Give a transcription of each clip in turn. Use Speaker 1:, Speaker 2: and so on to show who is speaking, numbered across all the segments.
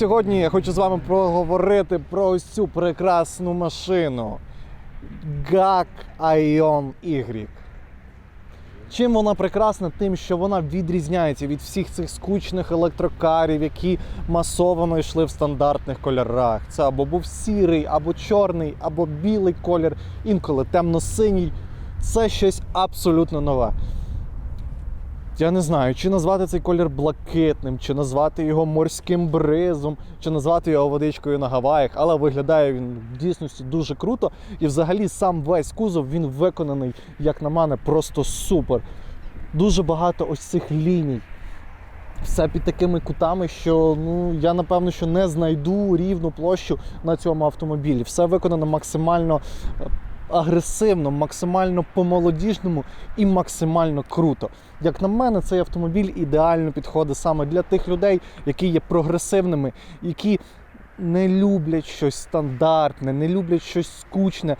Speaker 1: Сьогодні я хочу з вами проговорити про ось цю прекрасну машину GAC Ion Y. Чим вона прекрасна? Тим, що вона відрізняється від всіх цих скучних електрокарів, які масово йшли в стандартних кольорах. Це або був сірий, або чорний, або білий колір, інколи темно-синій. Це щось абсолютно нове. Я не знаю, чи назвати цей колір блакитним, чи назвати його морським бризом, чи назвати його водичкою на Гаваях, але виглядає він в дійсності дуже круто. І взагалі сам весь кузов він виконаний, як на мене, просто супер. Дуже багато ось цих ліній. Все під такими кутами, що ну я напевно що не знайду рівну площу на цьому автомобілі. Все виконано максимально е, агресивно, максимально по-молодіжному і максимально круто. Як на мене, цей автомобіль ідеально підходить саме для тих людей, які є прогресивними, які не люблять щось стандартне, не люблять щось скучне,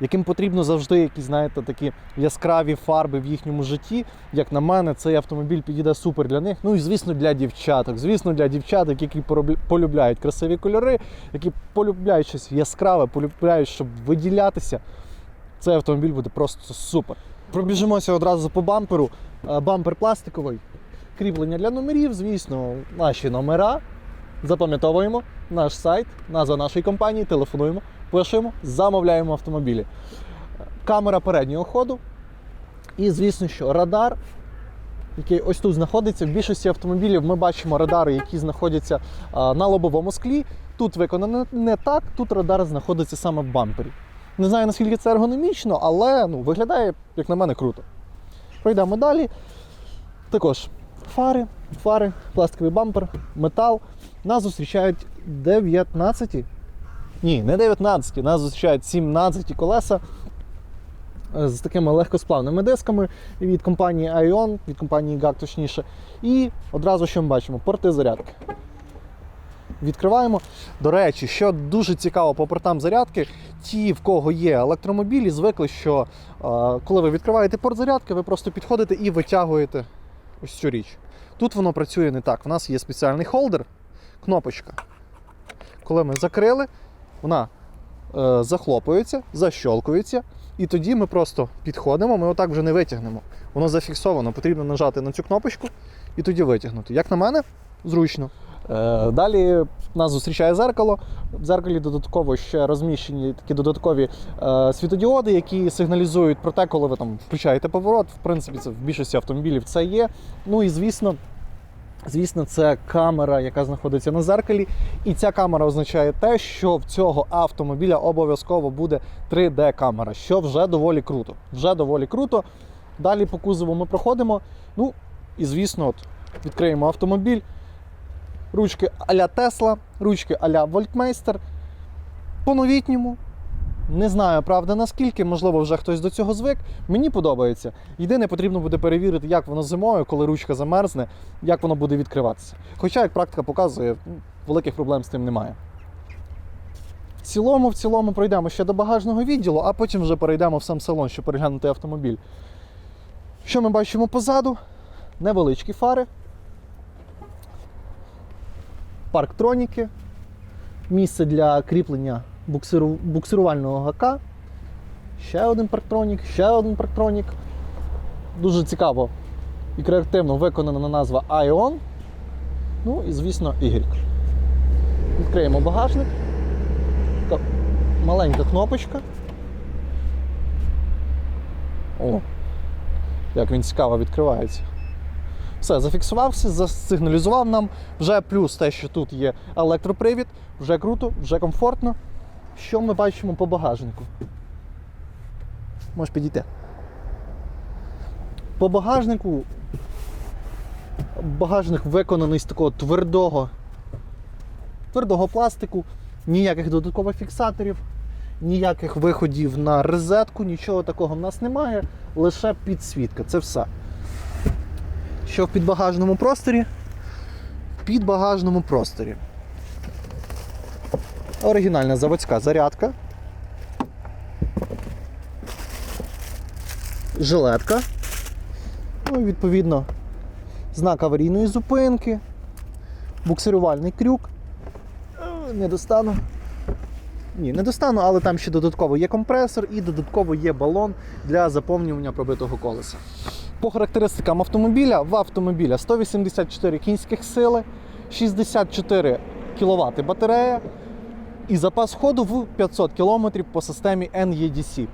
Speaker 1: яким потрібно завжди якісь, знаєте, такі яскраві фарби в їхньому житті. Як на мене, цей автомобіль підійде супер для них. Ну і звісно, для дівчаток. Звісно, для дівчаток, які полюбляють красиві кольори, які полюбляють щось яскраве, полюбляють, щоб виділятися. Цей автомобіль буде просто супер. Пробіжимося одразу по бамперу. Е, Бампер пластиковий, кріплення для номерів, звісно, наші номера. Запам'ятовуємо наш сайт, назва нашої компанії, телефонуємо, пишемо, замовляємо автомобілі. Камера переднього ходу. І, звісно, що радар, який ось тут знаходиться. В більшості автомобілів ми бачимо радари, які знаходяться на лобовому склі. Тут виконано не так, тут радар знаходиться саме в бампері. Не знаю, наскільки це ергономічно, але ну, виглядає, як на мене, круто. Пройдемо далі. Також фари, фари, пластиковий бампер, метал. Нас зустрічають 19. Ні, не 19, нас зустрічають 17 колеса е, з такими легкосплавними дисками від компанії Ion, від компанії GAC точніше. І одразу що ми бачимо? Порти зарядки. Відкриваємо. До речі, що дуже цікаво по портам зарядки, ті, в кого є електромобілі, звикли, що е, коли ви відкриваєте порт зарядки, ви просто підходите і витягуєте ось цю річ. Тут воно працює не так. У нас є спеціальний холдер, кнопочка. Коли ми закрили, вона е, захлопується, защолкується, і тоді ми просто підходимо, ми отак вже не витягнемо. Воно зафіксовано, потрібно нажати на цю кнопочку і тоді витягнути. Як на мене, зручно. Е, Далі нас зустрічає зеркало. В зеркалі додатково ще розміщені такі додаткові е, світодіоди, які сигналізують про те, коли ви там включаєте поворот. В принципі, це в більшості автомобілів це є. Ну і звісно. Звісно, це камера, яка знаходиться на зеркалі. І ця камера означає те, що в цього автомобіля обов'язково буде 3D-камера, що вже доволі круто. Вже доволі круто. Далі по кузову ми проходимо. Ну, і звісно, от, відкриємо автомобіль. Ручки а-ля Тесла, ручки а-ля Вольтмейстер. По-новітньому. Не знаю, правда, наскільки, можливо, вже хтось до цього звик. Мені подобається. Єдине, потрібно буде перевірити, як воно зимою, коли ручка замерзне, як воно буде відкриватися. Хоча, як практика показує, ну, великих проблем з тим немає. В цілому, в цілому пройдемо ще до багажного відділу, а потім вже перейдемо в сам салон, щоб переглянути автомобіль. Що ми бачимо позаду? Невеличкі фари, парктроніки, місце для кріплення буксиру... буксирувального гака. Ще один парктронік, ще один парктронік. Дуже цікаво і креативно виконана назва Ion. Ну і, звісно, Y. Відкриємо багажник. Така маленька кнопочка. О, як він цікаво відкривається. Все, зафіксувався, засигналізував нам. Вже плюс те, що тут є електропривід, вже круто, вже комфортно. Що ми бачимо по багажнику? Можеш підійти. По багажнику багажник виконаний з такого твердого, твердого пластику, ніяких додаткових фіксаторів, ніяких виходів на розетку, нічого такого в нас немає, лише підсвітка. Це все. Що в підбагажному просторі? В підбагажному просторі. Оригінальна заводська зарядка. Жилетка. Ну і відповідно знак аварійної зупинки, буксирувальний крюк, Не достану. Ні, не достану, але там ще додатково є компресор і додатково є балон для заповнювання пробитого колеса. По характеристикам автомобіля, в автомобіля 184 кінських сили, 64 кВт батарея і запас ходу в 500 км по системі NEDC.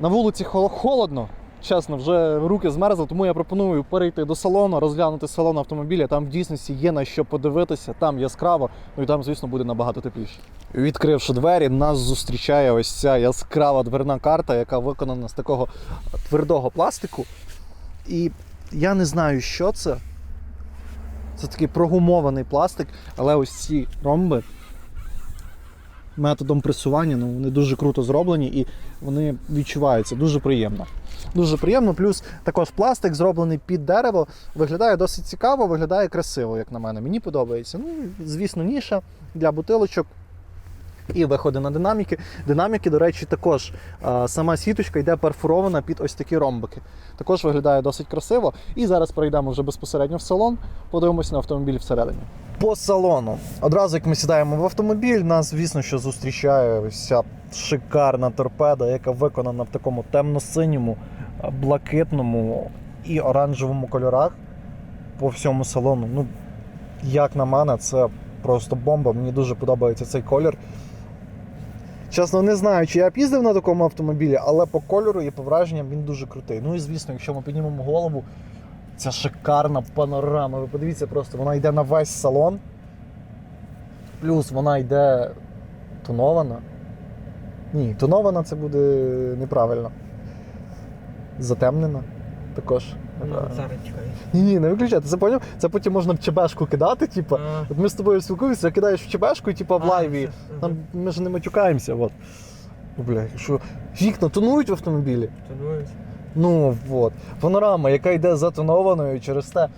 Speaker 1: На вулиці холодно, чесно, вже руки змерзли, тому я пропоную перейти до салону, розглянути салон автомобіля. Там в дійсності є на що подивитися, там яскраво, ну і там, звісно, буде набагато тепліше. Відкривши двері, нас зустрічає ось ця яскрава дверна карта, яка виконана з такого твердого пластику. І я не знаю, що це. Це такий прогумований пластик, але ось ці ромби методом пресування, ну вони дуже круто зроблені і вони відчуваються дуже приємно. Дуже приємно. Плюс також пластик зроблений під дерево. Виглядає досить цікаво, виглядає красиво, як на мене. Мені подобається. Ну, звісно, ніша для бутилочок. І виходи на динаміки. Динаміки, до речі, також сама сіточка йде перфорована під ось такі ромбики. Також виглядає досить красиво. І зараз перейдемо вже безпосередньо в салон, подивимося на автомобіль всередині. По салону. Одразу як ми сідаємо в автомобіль, нас, звісно, що зустрічає ось шикарна торпеда, яка виконана в такому темно-синьому, блакитному і оранжевому кольорах по всьому салону. Ну, як на мене, це просто бомба. Мені дуже подобається цей колір. Чесно, не знаю, чи я б їздив на такому автомобілі, але по кольору і по враженням він дуже крутий. Ну і звісно, якщо ми піднімемо голову, ця шикарна панорама. Ви подивіться просто, вона йде на весь салон. Плюс вона йде тонована. Ні, тонована це буде неправильно. Затемнена також.
Speaker 2: Ну, зараз.
Speaker 1: Ні, ні, не виключайте. Це поняв? Це потім можна в чебешку кидати, типу.
Speaker 2: А,
Speaker 1: От ми з тобою спілкуємося, кидаєш в чебешку, і типу в
Speaker 2: а,
Speaker 1: лайві.
Speaker 2: все,
Speaker 1: Там ми ж не матюкаємося. От. О, Бля, що вікна тонують в автомобілі.
Speaker 2: Тонують.
Speaker 1: Ну от. Панорама, яка йде затонованою, через те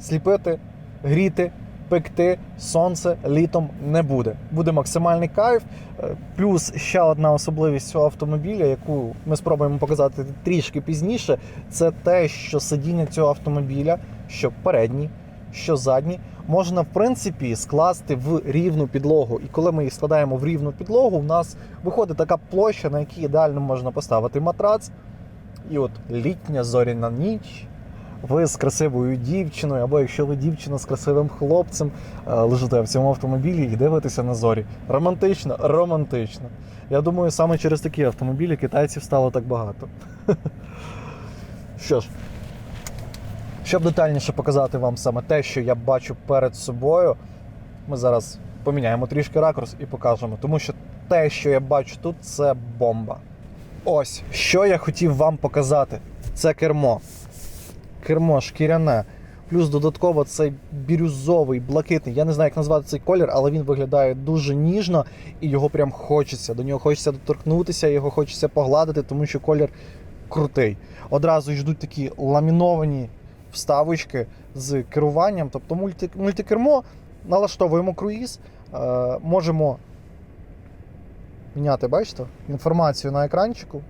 Speaker 1: сліпити, гріти, пекти сонце літом не буде. Буде максимальний кайф. Е, Плюс ще одна особливість цього автомобіля, яку ми спробуємо показати трішки пізніше, це те, що сидіння цього автомобіля, що передні, що задні, можна в принципі скласти в рівну підлогу. І коли ми їх складаємо в рівну підлогу, у нас виходить така площа, на якій ідеально можна поставити матрац. І от літня зоряна ніч. Ви з красивою дівчиною, або якщо ви дівчина з красивим хлопцем, е, лежите в цьому автомобілі і дивитеся на зорі. Романтично, романтично. Я думаю, саме через такі автомобілі китайців стало так багато. Що ж, щоб детальніше показати вам саме те, що я бачу перед собою, ми зараз поміняємо трішки ракурс і покажемо. Тому що те, що я бачу тут, це бомба. Ось, що я хотів вам показати. Це кермо. Кермо шкіряне. Плюс додатково цей бірюзовий, блакитний. Я не знаю, як назвати цей колір, але він виглядає дуже ніжно і його прям хочеться. До нього хочеться доторкнутися, його хочеться погладити, тому що колір крутий. Одразу йдуть такі ламіновані вставочки з керуванням. Тобто мульти, мультикермо, налаштовуємо круїз, е, можемо міняти, бачите, інформацію на екранчику,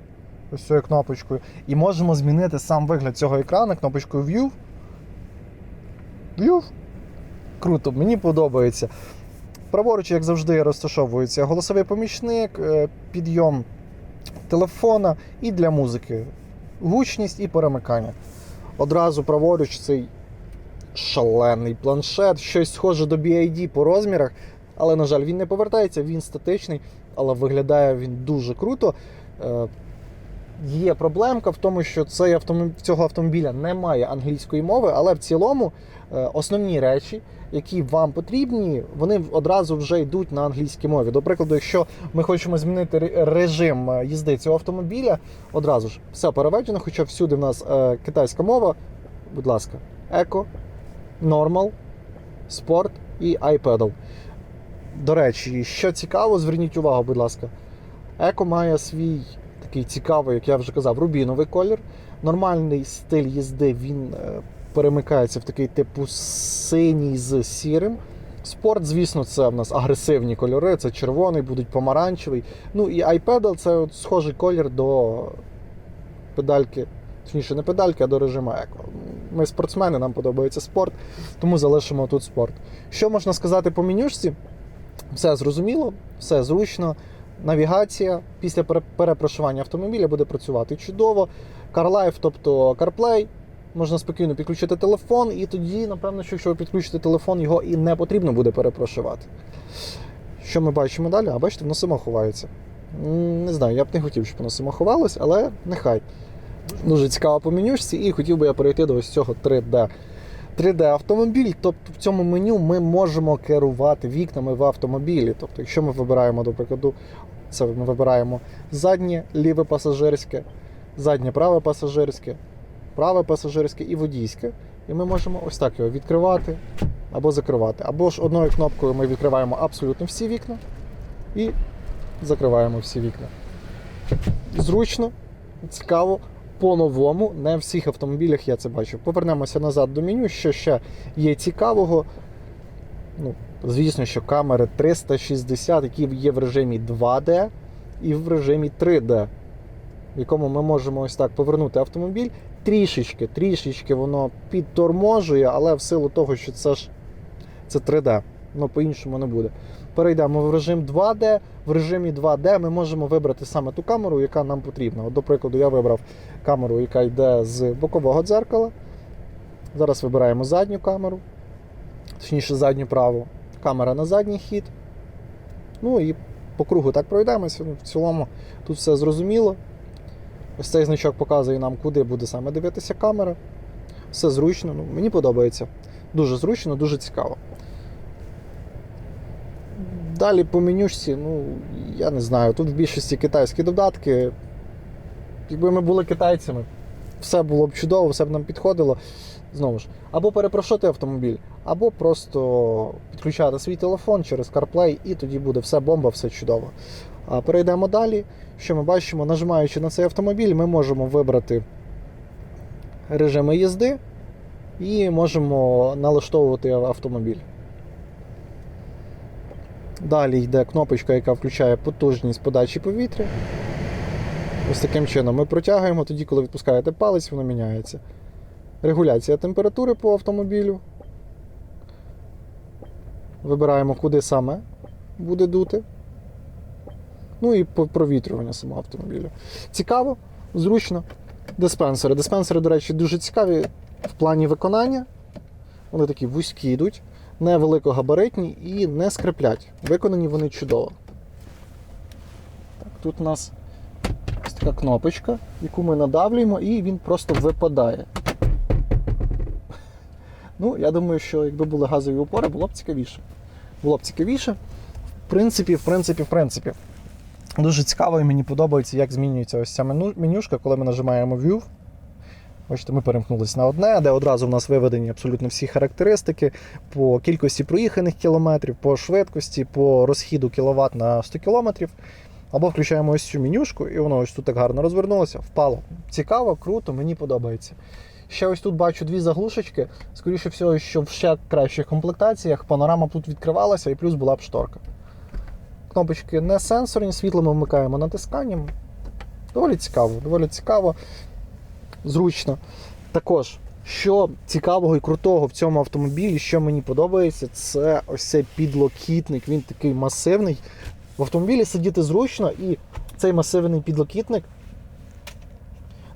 Speaker 1: ось цією кнопочкою, і можемо змінити сам вигляд цього екрану кнопочкою View. View. Круто, мені подобається. Праворуч, як завжди, розташовується голосовий помічник, е, підйом телефона і для музики. Гучність і перемикання. Одразу праворуч цей шалений планшет, щось схоже до BID по розмірах, але, на жаль, він не повертається, він статичний, але виглядає він дуже круто. Є проблемка в тому, що цей автомоб... цього автомобіля немає англійської мови, але в цілому е, основні речі, які вам потрібні, вони одразу вже йдуть на англійській мові. До прикладу, якщо ми хочемо змінити режим е, їзди цього автомобіля, одразу ж все переведено, хоча всюди в нас е, китайська мова. Будь ласка, Eco, Normal, Sport і iPedal. До речі, що цікаво, зверніть увагу, будь ласка. Еко має свій такий цікавий, як я вже казав, рубіновий колір. Нормальний стиль їзди він е, перемикається в такий типу синій з сірим. Спорт, звісно, це в нас агресивні кольори, це червоний, будуть помаранчевий. Ну і iPedal це от схожий колір до педальки, точніше, не педальки, а до режиму еко. Ми спортсмени, нам подобається спорт, тому залишимо тут спорт. Що можна сказати по менюшці? Все зрозуміло, все зручно. Навігація після перепрошування автомобіля буде працювати чудово. CarLife, тобто CarPlay, можна спокійно підключити телефон, і тоді, напевно, що якщо ви підключите телефон, його і не потрібно буде перепрошувати. Що ми бачимо далі? А бачите, воно само ховається. Не знаю, я б не хотів, щоб воно само ховалось, але нехай. Дуже цікаво по менюшці, і хотів би я перейти до ось цього 3D. 3D автомобіль, тобто в цьому меню ми можемо керувати вікнами в автомобілі. Тобто, якщо ми вибираємо, до прикладу, це ми вибираємо заднє ліве пасажирське, заднє праве пасажирське, праве пасажирське і водійське. І ми можемо ось так його відкривати або закривати. Або ж одною кнопкою ми відкриваємо абсолютно всі вікна і закриваємо всі вікна. Зручно, цікаво, по-новому. Не в всіх автомобілях я це бачив. Повернемося назад до меню. Що ще є цікавого? Ну, звісно, що камери 360, які є в режимі 2D і в режимі 3D, в якому ми можемо ось так повернути автомобіль. Трішечки, трішечки воно підторможує, але в силу того, що це ж це 3D, ну по-іншому не буде. Перейдемо в режим 2D. В режимі 2D ми можемо вибрати саме ту камеру, яка нам потрібна. От, до прикладу, я вибрав камеру, яка йде з бокового дзеркала. Зараз вибираємо задню камеру, точніше задню праву. Камера на задній хід. Ну і по кругу так пройдемося. Ну, в цілому тут все зрозуміло. Ось цей значок показує нам, куди буде саме дивитися камера. Все зручно, ну, мені подобається. Дуже зручно, дуже цікаво. Далі по менюшці, ну, я не знаю, тут в більшості китайські додатки. Якби ми були китайцями, все було б чудово, все б нам підходило. Знову ж, або перепрошити автомобіль, або просто підключати свій телефон через CarPlay, і тоді буде все бомба, все чудово. А перейдемо далі. Що ми бачимо, нажимаючи на цей автомобіль, ми можемо вибрати режими їзди і можемо налаштовувати автомобіль. Далі йде кнопочка, яка включає потужність подачі повітря. Ось таким чином ми протягуємо, тоді, коли відпускаєте палець, воно міняється. Регуляція температури по автомобілю. Вибираємо, куди саме буде дути. Ну і провітрювання самого автомобіля. Цікаво, зручно. Диспенсери. Диспенсери, до речі, дуже цікаві в плані виконання. Вони такі вузькі йдуть, невеликогабаритні і не скриплять. Виконані вони чудово. Так, тут у нас ось така кнопочка, яку ми надавлюємо, і він просто випадає. Ну, я думаю, що якби були газові упори, було б цікавіше. Було б цікавіше. В принципі, в принципі, в принципі. Дуже цікаво і мені подобається, як змінюється ось ця менюшка, коли ми нажимаємо View. Бачите, ми перемкнулися на одне, де одразу в нас виведені абсолютно всі характеристики по кількості проїханих кілометрів, по швидкості, по розхіду кіловат на 100 кілометрів. Або включаємо ось цю менюшку, і воно ось тут так гарно розвернулося, впало. Цікаво, круто, мені подобається. Ще ось тут бачу дві заглушечки. Скоріше всього, що в ще кращих комплектаціях панорама тут відкривалася і плюс була б шторка. Кнопочки не сенсорні, світло ми вмикаємо натисканням. Доволі цікаво, доволі цікаво, зручно. Також, що цікавого і крутого в цьому автомобілі, що мені подобається, це ось цей підлокітник. Він такий масивний. В автомобілі сидіти зручно, і цей масивний підлокітник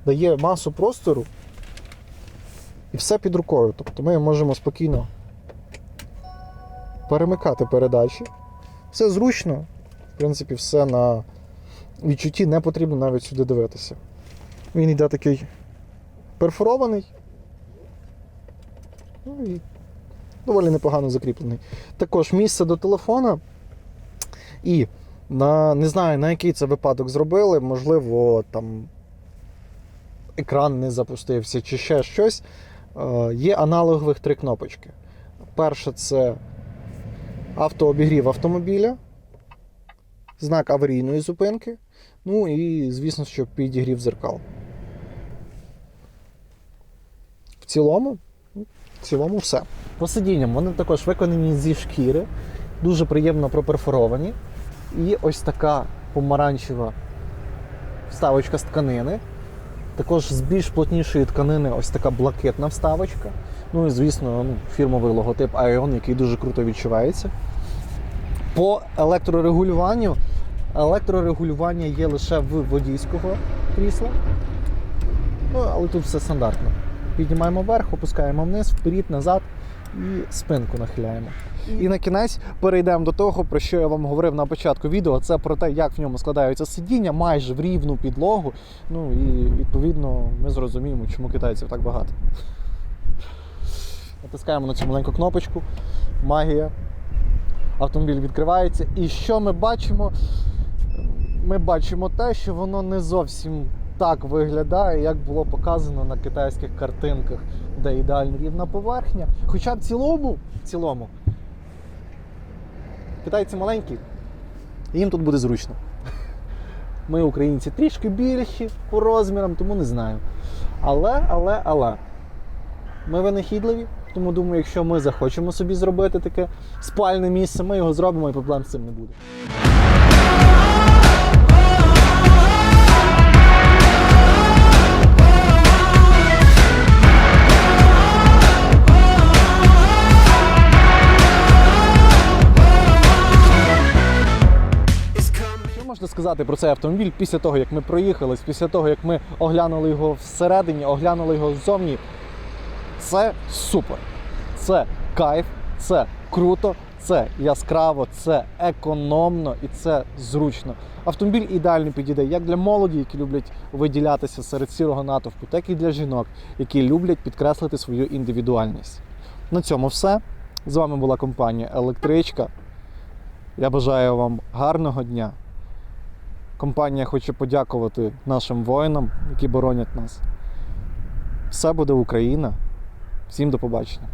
Speaker 1: дає масу простору і все під рукою. Тобто ми можемо спокійно перемикати передачі. Все зручно, в принципі, все на відчутті не потрібно навіть сюди дивитися. Він йде такий перфорований. Ну і доволі непогано закріплений. Також місце до телефона. І на, не знаю, на який це випадок зробили, можливо, там екран не запустився чи ще щось. Е, Є аналогових три кнопочки. Перша це автообігрів автомобіля, знак аварійної зупинки. Ну і, звісно, що підігрів зеркал. В цілому, в цілому все. По сидінням вони також виконані зі шкіри, дуже приємно проперфоровані. І ось така помаранчева вставочка з тканини. Також з більш плотнішої тканини ось така блакитна вставочка. Ну і звісно, ну, фірмовий логотип Ion, який дуже круто відчувається. По електрорегулюванню. Електрорегулювання є лише в водійського крісла. Ну, але тут все стандартно. Піднімаємо вверх, опускаємо вниз, вперед, назад і спинку нахиляємо. І на кінець перейдемо до того, про що я вам говорив на початку відео. Це про те, як в ньому складаються сидіння майже в рівну підлогу. Ну і відповідно ми зрозуміємо, чому китайців так багато. Натискаємо на цю маленьку кнопочку. Магія. Автомобіль відкривається. І що ми бачимо? Ми бачимо те, що воно не зовсім так виглядає, як було показано на китайських картинках, де ідеально рівна поверхня. Хоча в цілому, в цілому, китайці маленькі, їм тут буде зручно. Ми, українці, трішки більші по розмірам, тому не знаю. Але, але, але. Ми винахідливі, тому думаю, якщо ми захочемо собі зробити таке спальне місце, ми його зробимо і проблем з цим не буде. Сказати про цей автомобіль після того, як ми проїхались, після того, як ми оглянули його всередині, оглянули його ззовні? Це супер. Це кайф, це круто, це яскраво, це економно і це зручно. Автомобіль ідеально підійде як для молоді, які люблять виділятися серед сірого натовпу, так і для жінок, які люблять підкреслити свою індивідуальність. На цьому все. З вами була компанія Електричка. Я бажаю вам гарного дня. Компанія хоче подякувати нашим воїнам, які боронять нас. Все буде Україна. Всім до побачення.